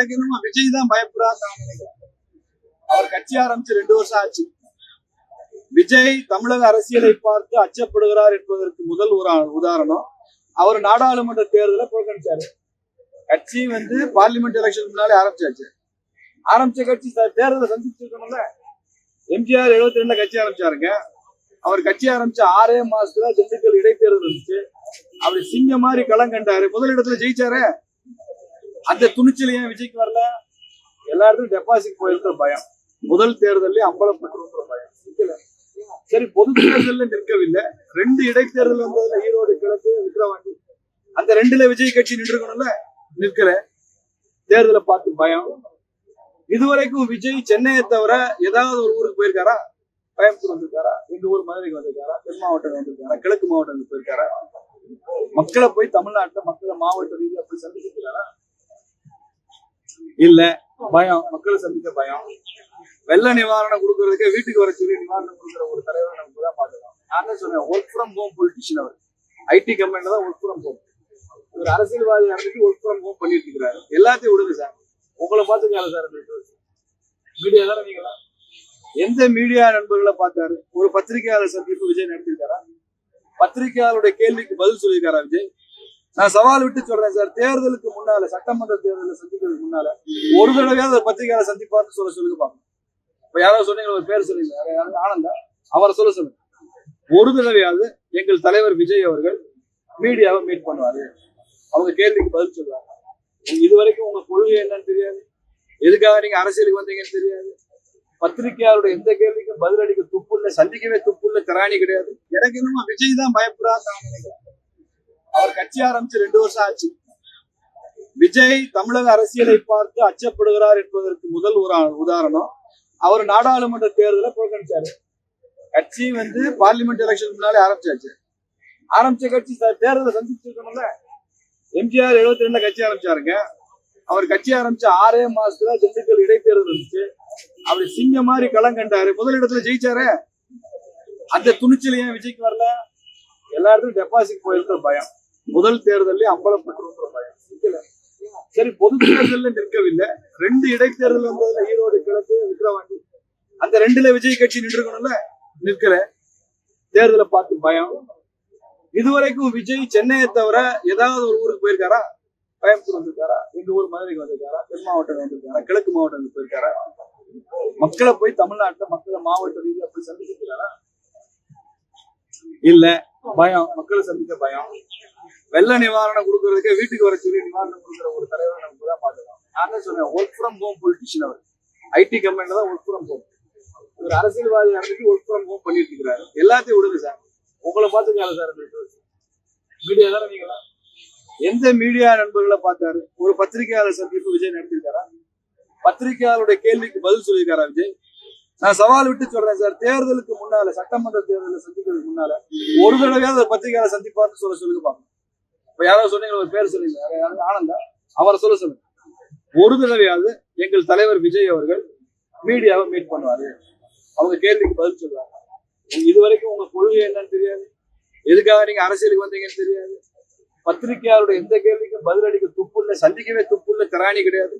எனக்கு என்னமோ விஜய் தான் பயப்படுறான்னு நான் நினைக்கிறேன் அவர் கட்சி ஆரம்பிச்சு ரெண்டு வருஷம் ஆச்சு. விஜய் தமிழக அரசியலை பார்த்து அச்சப்படுகிறார் என்பதற்கு முதல் ஒரு உதாரணம். அவர் நாடாளுமன்ற தேர்தலை புறக்கணிச்சாரு. கட்சி வந்து பார்லிமெண்ட் எலெக்ஷன் முன்னாலே ஆரம்பிச்சாச்சு. ஆரம்பிச்ச கட்சி தேர்தலை சந்திச்சிருக்கணும்ல எம்ஜிஆர் எழுபத்தி ரெண்டுல கட்சி ஆரம்பிச்சாருங்க. அவர் கட்சி ஆரம்பிச்ச ஆறே மாசத்துல திண்டுக்கல் இடைத்தேர்தல் இருந்துச்சு. அப்படி சிங்க மாதிரி களம் கண்டாரு. முதலிடத்துல ஜெயிச்சாரே. அந்த துணிச்சல் ஏன் விஜய்க்கு வரல? எல்லா இடத்துலயும் டெபாசிட் போயிருக்கிற பயம். முதல் தேர்தலே அம்பலப்பட்டு பயம். சரி பொது தேர்தல்ல நிற்கவில்லை. ரெண்டு இடைத்தேர்தல் வந்ததுல ஈரோடு கிழக்கு விக்ரவாண்டி அந்த ரெண்டுல விஜய் கட்சி நின்றுக்கணும்ல? நிற்கல. தேர்தலை பார்த்து பயம். இதுவரைக்கும் விஜய் சென்னையை தவிர ஏதாவது ஒரு ஊருக்கு போயிருக்காரா? கோயம்புத்தூர் வந்திருக்காரா? எங்க ஊர் மதுரைக்கு வந்திருக்காரா? தென் மாவட்டம் வந்திருக்காரா? கிழக்கு மாவட்டத்துக்கு போயிருக்காரா? மக்களை போய் தமிழ்நாட்டுல மக்களை மாவட்ட ரீதியா போய் சந்திச்சிருக்காரா இல்ல பயம். மக்களை சந்திக்க பயம். வெள்ள நிவாரணம் கொடுக்கறதுக்கே வீட்டுக்கு வர சொல்லி நிவாரணம் கொடுக்குற ஒரு தலைவர் நமக்கு தான் பாத்துக்கலாம் நான் தான் சொன்னேன் ஒர்க் ஃப்ரம் ஹோம் பொலிட்டிஷியன் அவர். ஐடி கம்பெனில தான் ஒர்க் ஃப்ரம் ஹோம் ஒரு அரசியல்வாதி நடந்துட்டு ஒர்க் ஃப்ரம் ஹோம் பண்ணிட்டு இருக்கிறாரு எல்லாத்தையும் விடுங்க சார். உங்களை பார்த்துக்கால சார் மீடியா தானே நீங்களா எந்த மீடியா நண்பர்களை பார்த்தாரு? ஒரு பத்திரிகையாளர் சந்திப்பு விஜய் நடத்திருக்காரா பத்திரிகையாளருடைய கேள்விக்கு பதில் சொல்லியிருக்காரா விஜய்? நான் சவால் விட்டு சொல்றேன் சார். தேர்தலுக்கு முன்னால சட்டமன்ற தேர்தலை சந்திக்கிறதுக்கு முன்னால ஒரு தடவையாவது ஒரு பத்திரிகையாளர் சந்திப்பார்னு சொல்ல சொல்லுங்க பாப்போம். இப்ப யாராவது சொன்னீங்க ஒரு பேர் சொல்லுங்க. யாரா- யாரும் ஆனந்தா? அவரை சொல்ல சொல்லுங்க. ஒரு தடவையாவது எங்கள் தலைவர் விஜய் அவர்கள் மீடியாவை மீட் பண்ணுவாரு. அவங்க கேள்விக்கு பதில் சொல்லுவாங்க. இது வரைக்கும் உங்க கொள்கை என்னன்னு தெரியாது. எதுக்காக நீங்க அரசியலுக்கு வந்தீங்கன்னு தெரியாது. பத்திரிகையாளருடைய எந்த கேள்விக்கும் பதில் அளிக்க துப்பு இல்ல சந்திக்கவே துப்பு இல்ல திராணி கிடையாது. எனக்கு என்னமோ விஜய் தான் பயப்படுறான்னு நான் நினைக்கிறேன். அவர் கட்சி ஆரம்பிச்சு ரெண்டு வருஷம் ஆச்சு. விஜய் தமிழக அரசியலை பார்த்து அச்சப்படுகிறார் என்பதற்கு முதல் ஒரு உதாரணம். அவர் நாடாளுமன்ற தேர்தலை புறக்கணிச்சாரு. கட்சி வந்து பார்லிமெண்ட் எலெக்ஷன் முன்னாலே ஆரம்பிச்சாச்சு. ஆரம்பிச்ச கட்சி தேர்தலை சந்திச்சிருக்கணும்ல எம்ஜிஆர் எழுபத்தி ரெண்டுல கட்சி ஆரம்பிச்சாருங்க. அவர் கட்சி ஆரம்பிச்ச ஆறே மாசத்துல திண்டுக்கல் இடைத்தேர்தல் இருந்துச்சு. அப்படி சிங்க மாதிரி களம் கண்டாரு. முதலிடத்துல ஜெயிச்சாரு. அந்த துணிச்சல் ஏன் விஜய்க்கு வரல? எல்லா இடத்துலயும் டெபாசிட் போயிருக்கிற பயம். முதல் தேர்தலில் அம்பலப்பட்டு பயம் சரி பொது தேர்தலில் நிற்கவில்லை. ரெண்டு இடைத்தேர்தல் வந்ததுல ஈரோடு கிழக்கு விக்கிரவாண்டி. அந்த ரெண்டுல விஜய் கட்சி நின்றுக்கணும்ல? நிற்கல. தேர்தலை பார்த்து பயம். இதுவரைக்கும் விஜய் சென்னையை தவிர ஏதாவது ஒரு ஊருக்கு போயிருக்காரா? கோயம்புத்தூர் வந்திருக்காரா? எங்க ஊர் மதுரைக்கு வந்திருக்காரா? தென் மாவட்டம் வந்திருக்காரா? கிழக்கு மாவட்டம் போயிருக்காரா? மக்களை போய் தமிழ்நாட்டுல மக்களை மாவட்ட ரீதியா போய் சந்திச்சிருக்காரா இல்ல. பயம். மக்களை சந்திக்க பயம். வெள்ள நிவாரணம் கொடுக்கறதுக்கே வீட்டுக்கு வர சொல்லி நிவாரணம் கொடுக்குற ஒரு தலைவர் நமக்கு தான் பாத்துக்கலாம் நான் தான் சொன்னேன் ஒர்க் ஃப்ரம் ஹோம் பொலிட்டிஷியன் அவர். ஐடி கம்பெனில தான் ஒர்க் ஃப்ரம் ஹோம் ஒரு அரசியல்வாதி நடந்துட்டு ஒர்க் ஃப்ரம் ஹோம் பண்ணிட்டு இருக்கிறாரு. எல்லாத்தையும் விடுங்க சார். உங்களை பார்த்துக்கால சார்? மீடியா தானே நீங்களா? எந்த மீடியா நண்பர்களை பார்த்தாரு? ஒரு பத்திரிகையாளர் சந்திப்பு விஜய் நடத்திருக்காரா பத்திரிகையாளருடைய கேள்விக்கு பதில் சொல்லியிருக்காரா விஜய்? நான் சவால் விட்டு சொல்றேன் சார். தேர்தலுக்கு முன்னால சட்டமன்ற தேர்தலை சந்திக்கிறதுக்கு முன்னால ஒரு தடவையாவது பத்திரிகையாளர் சந்திப்பார்னு சொல்ல சொல்லுங்க பாப்போம். இப்ப யாராவது சொன்னீங்க ஒரு பேர் சொல்லுங்க. ஆனந்தா? அவரை சொல்ல சொல்லுங்க. ஒரு தடவையாவது எங்கள் தலைவர் விஜய் அவர்கள் மீடியாவை மீட் பண்ணுவாரு. அவங்க கேள்விக்கு பதில் சொல்லுவாங்க. இது வரைக்கும் உங்க கொள்கை என்னன்னு தெரியாது. எதுக்காக நீங்க அரசியலுக்கு வந்தீங்கன்னு தெரியாது. பத்திரிகையாளருடைய எந்த கேள்விக்கும் பதில் அளிக்க துப்பு இல்லை சந்திக்கவே துப்பு இல்லை திராணி கிடையாது.